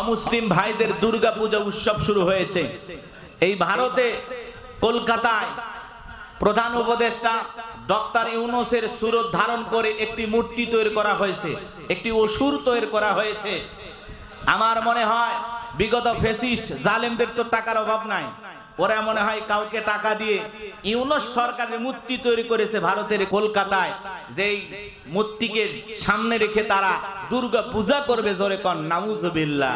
অমুসলিম ভাইদের দুর্গা পূজা উৎসব শুরু হয়েছে। এই ভারতে কলকাতায় প্রধান উপদেষ্টা ডক্টর ইউনুসের সুরত ধারণ করে একটি মূর্তি তৈরি করা হয়েছে, একটি অসুর তৈরি করা হয়েছে। আমার মনে হয়, বিগত ফেসিস্ট জালেমদের তো টাকার অভাব নাই। ওরা মনে হয় কাউকে টাকা দিয়ে ইউনুস সরকারের মূর্তি তৈরি করেছে ভারতের কলকাতায়। যেই মূর্তিকে সামনে রেখে তারা দুর্গা পূজা করবে জোরে কন, নাউজুবিল্লাহ।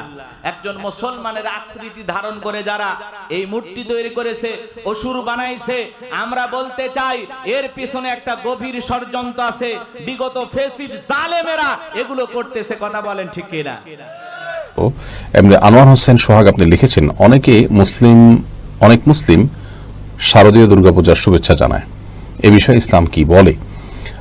একজন মুসলমানের আকৃতি ধারণ করে যারা এই মূর্তি তৈরি করেছে, অসুর বানাইছে, আমরা বলতে চাই এর পিছনে একটা গভীর ষড়যন্ত্র আছে। বিগত ফেসিস্ট জালেমেরা এগুলো করতেছে, কথা বলেন ঠিক কিনা? এমনি আনোয়ার হোসেন সোহাগ আপনি লিখেছেন, অনেকে মুসলিম অনেক মুসলিম শারদীয় দুর্গাপূজার শুভেচ্ছা জানায়। এ বিষয়ে ইসলাম কি বলে?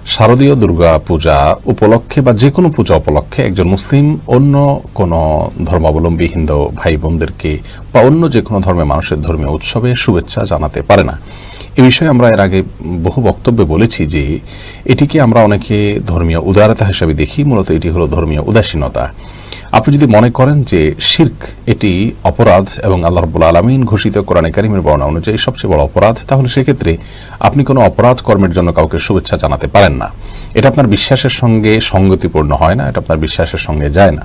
শারদীয় দুর্গা পূজা উপলক্ষে বা যে কোনো পূজা উপলক্ষে একজন মুসলিম অন্য কোনো ধর্মাবলম্বী হিন্দু ভাই বোনদেরকে বা অন্য যে কোনো ধর্মের মানুষের ধর্মীয় উৎসবে শুভেচ্ছা জানাতে পারে না। এ বিষয়ে আমরা এর আগে বহু বক্তব্যে বলেছি যে এটিকে আমরা অনেকে ধর্মীয় উদারতা হিসেবে দেখি, মূলত এটি হলো ধর্মীয় উদাসীনতা। আপনি যদি মনে করেন যে শির্ক এটি অপরাধ এবং আল্লাহ রব্বুল আলমিন ঘোষিত কোরআনে কারিমের বর্ণনা অনুযায়ী সবচেয়ে বড় অপরাধ, তাহলে সেক্ষেত্রে আপনি কোনো অপরাধ কর্মের জন্য কাউকে শুভেচ্ছা জানাতে পারেন না। এটা আপনার বিশ্বাসের সঙ্গে সঙ্গতিপূর্ণ হয় না, এটা আপনার বিশ্বাসের সঙ্গে যায় না।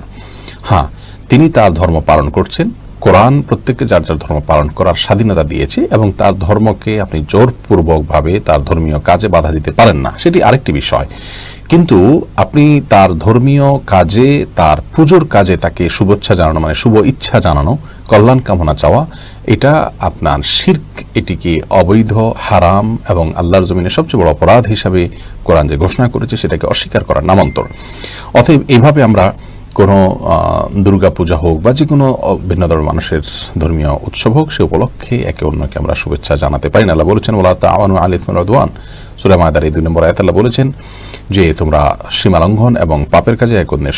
হ্যাঁ তিনি তার ধর্ম পালন করছেন, কোরআন প্রত্যেককে যার যার ধর্ম পালন করার স্বাধীনতা দিয়েছে এবং তার ধর্মকে আপনি জোরপূর্বকভাবে তার ধর্মীয় কাজে বাধা দিতে পারেন না। সেটি আরেকটি বিষয়। কিন্তু আপনি তার ধর্মীয় কাজে, তার পুজোর কাজে তাকে শুভেচ্ছা জানানো মানে শুভ ইচ্ছা জানানো, কল্যাণ কামনা চাওয়া, এটা আপনার শির্ক, এটিকে অবৈধ, হারাম এবং আল্লাহর জমিনে সবচেয়ে বড় অপরাধ হিসাবে কোরআন যে ঘোষণা করেছে সেটাকে অস্বীকার করার নামান্তর। অতএব এইভাবে আমরা কোনো দুর্গা পূজা হোক বা যে কোনো ভিন্ন ধর্মের মানুষের ধর্মীয় উৎসব হোক, সে উপলক্ষে একে অন্যকে আমরা শুভেচ্ছা জানাতে পারি না। আল্লাহ বলেছেন ওলা তাওয়ানু আলিথমুল উদওয়ান সূরা মায়দার এই দুই নম্বর আয়াত আল্লাহ বলেছেন যে, তোমরা সীমা লঙ্ঘন এবং পাপের কাজে এক অন্যের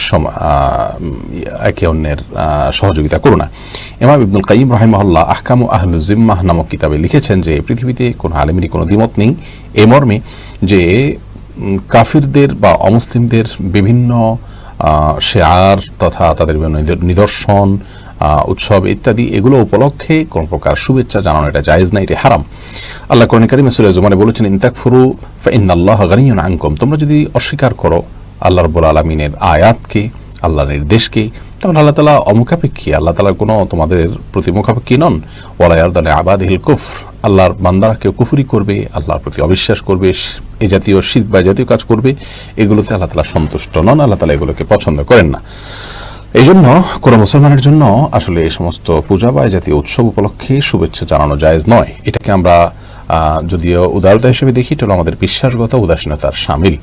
একে অন্যের সহযোগিতা করো না। ইমাম ইবনুল কাইম রাহিমাহুল্লাহ আহকামু আহলু জিম্মাহ নামক কিতাবে লিখেছেন যে, পৃথিবীতে কোনো আলেমেরই কোনো দ্বিমত নেই এ মর্মে যে কাফিরদের বা অমুসলিমদের বিভিন্ন শেয়ার তথা তাদের বিভিন্ন নিদর্শন উৎসব ইত্যাদি এগুলো উপলক্ষে কোন প্রকার শুভেচ্ছা জানানো এটা জায়েজ না, এটি হারাম। আল্লাহ কোরআন কারিম সুরে জুমানে বলেছেন ইনতাক ফুরু ফাইনাল্লাহ গানিয়ুন আনকুম। তোমরা যদি অস্বীকার করো আল্লাহ রব্বুল আলমিনের আয়াতকে, আল্লাহ নির্দেশকে, তখন আল্লাহ তালা অমুখাপেক্ষী, আল্লাহ তালা কোনো তোমাদের প্রতি মুখাপেক্ষী নন। দালে আবাদ হিল কুফর। আল্লাহর বান্দারা কেউ কুফুরি করবে, আল্লাহর প্রতি অবিশ্বাস করবে, এ জাতীয় শীত বা জাতীয় কাজ করবে, এগুলোতে আল্লাহ তালা সন্তুষ্ট নন, আল্লাহ তালা এগুলোকে পছন্দ করেন না। এই জন্য কোনো মুসলমানের জন্য আসলে এই সমস্ত পূজা বা জাতীয় উৎসব উপলক্ষে শুভেচ্ছা জানানো জায়েজ নয়। এটাকে আমরা যদিও উদারতা হিসেবে দেখি এটা আমাদের বিশ্বাসগত উদাসীনতার সামিল।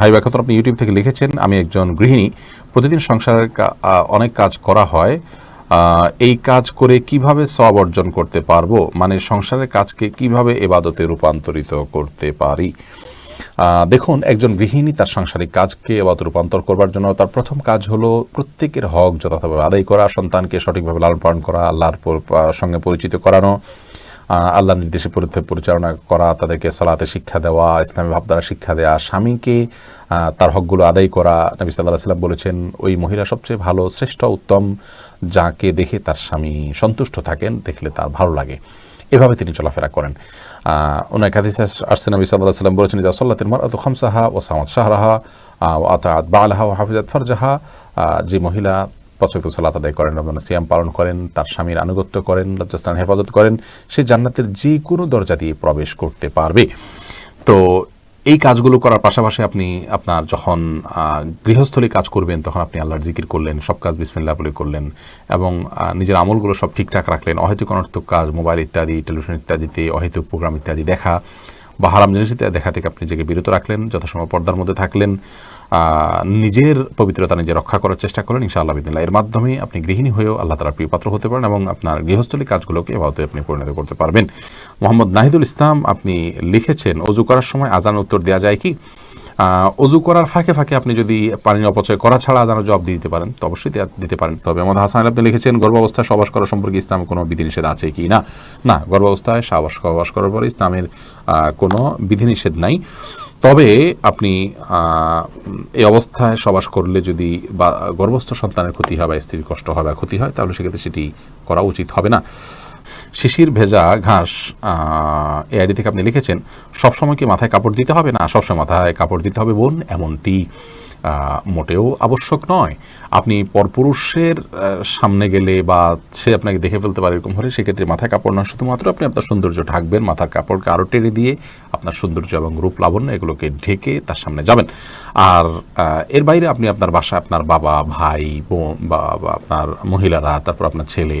হাই ব্যাখ্যাত আপনি ইউটিউব থেকে লিখেছেন, আমি একজন গৃহিণী। প্রতিদিন সংসারের অনেক কাজ করা হয়। এই কাজ করে কীভাবে সব অর্জন করতে পারব? মানে সংসারের কাজকে কীভাবে এবাদতে রূপান্তরিত করতে পারি? দেখুন, একজন গৃহিণী তার সাংসারিক কাজকে এবার রূপান্তর করবার জন্য তার প্রথম কাজ হলো প্রত্যেকের হক যথাযথভাবে আদায় করা, সন্তানকে সঠিকভাবে লালন পালন করা, আল্লাহর সঙ্গে পরিচিত করানো আহ, আল্লাহর নির্দেশে পরি- পরিচালনা করা তাদেরকে সালাতে শিক্ষা দেওয়া ইসলামী ভাবধারা শিক্ষা দেওয়া স্বামীকে তার হকগুলো আদায় করা। নবী সাল্লাহ সাল্লাম বলেছেন ওই মহিলা সবচেয়ে ভালো শ্রেষ্ঠ উত্তম যাকে দেখে তার স্বামী সন্তুষ্ট থাকেন দেখলে তার ভালো লাগে। এভাবে তিনি চলাফেরা করেন। অনেক হাদিসে আসছে নবী সাল্লাহ সাল্লাম বলেছেন যে সল্লাতের মার অত খামসাহা ও সামত শাহরাহা ও আতাত বালাহা ও হাফিজাত ফারজাহা। যে মহিলা পঁচাত্তর সালাত আদায় করেন রমজান সিয়াম পালন করেন, তার স্বামীর আনুগত্য করেন, লজ্জাস্থান হেফাজত করেন, সে জান্নাতের যে কোনো দরজা দিয়ে প্রবেশ করতে পারবে। তো এই কাজগুলো করার পাশাপাশি আপনি আপনার যখন গৃহস্থলী কাজ করবেন, তখন আপনি আল্লাহর জিকির করলেন, সব কাজ বিসমিল্লাহ বলে করলেন এবং নিজের আমলগুলো সব ঠিকঠাক রাখলেন। অহেতুক অনর্থক কাজ, মোবাইল ইত্যাদি, টেলিভিশন ইত্যাদিতে, অহেতুক প্রোগ্রাম ইত্যাদি দেখা বা হারাম জিনিস দেখা থেকে আপনি নিজেকে বিরত রাখলেন যথাসময় পর্দার মধ্যে থাকলেন। নিজের পবিত্রতা নিজে রক্ষা করার চেষ্টা করেন, ইনশাআল্লাহ বিদিল্লাহ এর মাধ্যমে আপনি গৃহিণী হয়েও আল্লাহ তালার প্রিয়পাত্র হতে পারেন এবং আপনার গৃহস্থলী কাজগুলোকে এভাবে আপনি পরিণত করতে পারবেন। মোহাম্মদ নাহিদুল ইসলাম, আপনি লিখেছেন, অজু করার সময় আজান উত্তর দেওয়া যায় কি? অজু করার ফাঁকে ফাঁকে আপনি যদি পানির অপচয় করা ছাড়া আজানের জবাব দিতে পারেন, তো অবশ্যই দিতে পারেন। তবে আমাদের হাসান আপনি লিখেছেন, গর্ভাবস্থায় সবাস করা সম্পর্কে ইসলাম কোনো বিধিনিষেধ আছে কি? না না, গর্ভাবস্থায় সাবাস সহবাস করার পরে ইসলামের কোনো বিধিনিষেধ নাই। তবে আপনি এই অবস্থায় সবাস করলে যদি বা গর্ভস্থ সন্তানের ক্ষতি হয় বা স্ত্রীর কষ্ট হয় বা ক্ষতি হয়, তাহলে সেক্ষেত্রে সেটি করা উচিত হবে না। শিশির ভেজা ঘাস এ আইডি থেকে আপনি লিখেছেন, সবসময় কি মাথায় কাপড় দিতে হবে? না, সবসময় মাথায় কাপড় দিতে হবে বোন, এমনটি। মোটেও আবশ্যক নয়। আপনি পরপুরুষের সামনে গেলে বা সে আপনাকে দেখে ফেলতে পারে এরকম হলে সেক্ষেত্রে মাথায় কাপড় নয় শুধুমাত্র আপনি আপনার সৌন্দর্য ঢাকবেন, মাথার কাপড়কে আরও টেনে দিয়ে আপনার সৌন্দর্য এবং রূপ লাবণ্য এগুলোকে ঢেকে তার সামনে যাবেন। আর এর বাইরে আপনি আপনার বাসায় আপনার বাবা, ভাই, বোন বা আপনার মহিলারা, তারপর আপনার ছেলে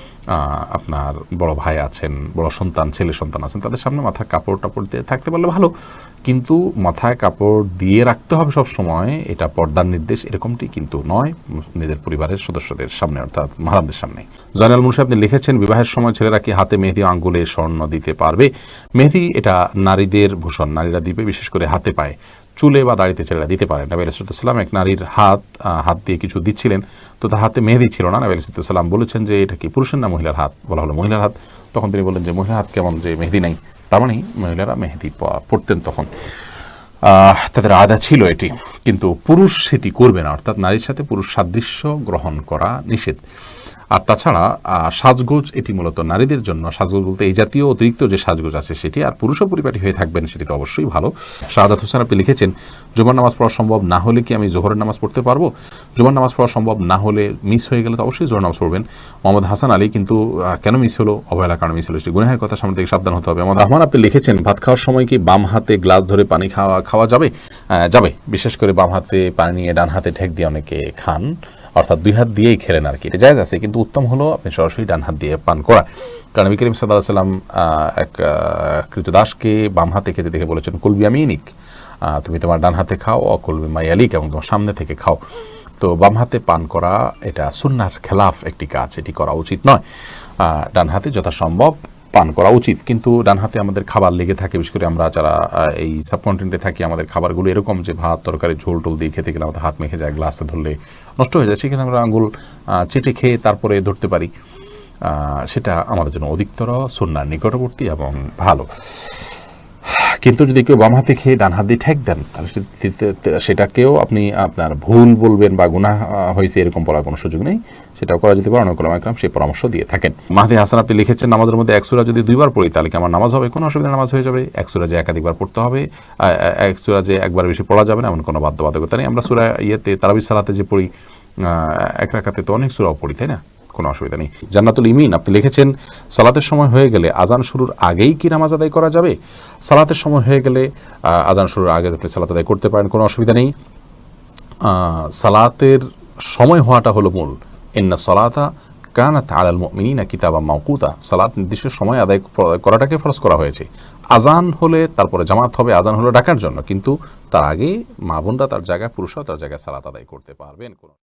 আপনার বড় ভাই আছেন, বড় সন্তান, ছেলে সন্তান আছেন, তাদের সামনে মাথায় কাপড় টাপড় দিয়ে থাকতে পারলে ভালো। কিন্তু মাথায় কাপড় দিয়ে রাখতে হবে সব সময় এটা পর্দার নির্দেশ, এরকমটি কিন্তু নয় নিজের পরিবারের সদস্যদের সামনে, অর্থাৎ মাহারামদের সামনে। জয়নাল মুন্সি, আপনি লিখেছেন, বিবাহের সময় ছেলেরা কি হাতে মেহেদি আঙ্গুলে স্বর্ণ দিতে পারবে? মেহেদি এটা নারীদের ভূষণ, নারীরা দিবে, বিশেষ করে হাতে পায়। চুলে বা দাড়িতে ছেলেরা দিতে পারে। নবী আলাইসালাম এক নারীর হাত হাত দিয়ে কিছু দিচ্ছিলেন, তো তার হাতে মেহেদি ছিল না। নবী আলাইসালাম বলেছেন যে, এটা কি পুরুষের না মহিলার হাত? বলা হলো মহিলার হাত। তখন তিনি বললেন যে, মহিলার হাত কেমন যে মেহেদি নাই। তার মানে মহিলারা মেহেদি প- পরতেন তখন। তাদের আদা ছিল এটি, কিন্তু পুরুষ সেটি করবে না। অর্থাৎ নারীর সাথে পুরুষ সাদৃশ্য গ্রহণ করা নিষেধ। আর তাছাড়া সাজগোজ এটি মূলত নারীদের জন্য। সাজগোজ বলতে এই জাতীয় অতিরিক্ত যে সাজগোজ আছে সেটি আর পুরুষও পরিপাটি হয়ে থাকবেন সেটি তো অবশ্যই ভালো। শাহাদাত হোসেন আপনি লিখেছেন, জুমার নামাজ পড়া সম্ভব না হলে কি আমি জোহরের নামাজ পড়তে পারব? জুমার নামাজ পড়া সম্ভব না হলে মিস হয়ে গেলে তো অবশ্যই জোহর নামাজ পড়বেন। মোহাম্মদ হাসান আলী কিন্তু কেন মিস হলো? অবহেলা কারণে মিস হলো সেটি। গুনাহের কথা সামনে থেকে সাবধান হতে হবে। মোহাম্মদ রহমান আপনি লিখেছেন, ভাত খাওয়ার সময় কি বাম হাতে গ্লাস ধরে পানি খাওয়া খাওয়া যাবে? যাবে। বিশেষ করে বাম হাতে পানি নিয়ে ডান হাতে ঠেক দিয়ে অনেকে খান। অর্থাৎ দুই হাত দিয়েই খেলেন আর কি। জায়গা আছে কিন্তু উত্তম হলো আপনি সরাসরি ডান হাত দিয়ে পান করা। কারণ নবী করিম সাল্লাহ সাল্লাম এক কৃতদাসকে বাম হাতে খেতে দেখে বলেছেন কুলবি আমিনিক। আহ, তুমি তোমার ডান হাতে খাও অকুলবি মাইয়ালিক এবং তোমার সামনে থেকে খাও। তো বাম হাতে পান করা এটা সুন্নার খেলাফ একটি কাজ এটি করা উচিত নয়। ডান হাতে যথাসম্ভব পান করা উচিত। কিন্তু ডান হাতে আমাদের খাবার লেগে থাকে, বিশেষ করে আমরা যারা এই সাবকন্টিনেন্টে থাকি, আমাদের খাবারগুলো এরকম যে ভাত, তরকারি, ঝোল টোল দিয়ে খেতে গেলে আমাদের হাত মেখে যায় গ্লাসে ধরলে নষ্ট হয়ে যায়, সেখানে আমরা আঙুল চেটে খেয়ে তারপরে ধরতে পারি। সেটা আমাদের জন্য অধিকতর সন্ন্যার নিকটবর্তী এবং ভালো। কিন্তু যদি কেউ বাম হাতে খেয়ে ডান হাত দিয়ে ঠেক দেন তাহলে সেটাকেও আপনি আপনার ভুল বলবেন বা আহ, হয়েছে এরকম বলার কোনো সুযোগ নেই। সেটাও করা যেতে পারে। অনেক একরাম সেই পরামর্শ দিয়ে থাকেন। মাহদি হাসান আপনি লিখেছেন নামাজের মধ্যে এক সুরা যদি দুইবার পড়ি তাহলে কি আমার নামাজ হবে? কোনো অসুবিধা নামাজ হয়ে যাবে। এক সুরা যে একাধিকবার পড়তে হবে আহ, আহ, এক সুরা যে একবার বেশি পড়া যাবে না এমন কোনো বাধ্যবাধকতা নেই। আমরা সুরা ইয়েতে তারাবি সালাতে যে পড়ি এক রাখাতে তো অনেক সুরাও পড়ি তাই না? কোনো অসুবিধা নেই। জান্নাতুল ইমিন, আপনি লিখেছেন, সালাতের সময় হয়ে গেলে আজান শুরুর আগেই কি নামাজ আদায় করা যাবে? সালাতের সময় হয়ে গেলে আজান শুরুর আগে আপনি সালাত আদায় করতে পারেন, কোনো অসুবিধা নেই। সালাতের সময় হওয়াটা হলো মূল। ইন্না সলাতা কানাত আলাল না কিতাবা মাওকুতা। সালাত নির্দিষ্ট সময় আদায় করাটাকে ফরজ করা হয়েছে। আজান হলে তারপরে জামাত হবে আজান হলো ডাকার জন্য। কিন্তু তার আগে মা বোনরা তার জায়গায় পুরুষরা তার জায়গায় সালাত আদায় করতে পারবেন। কোনো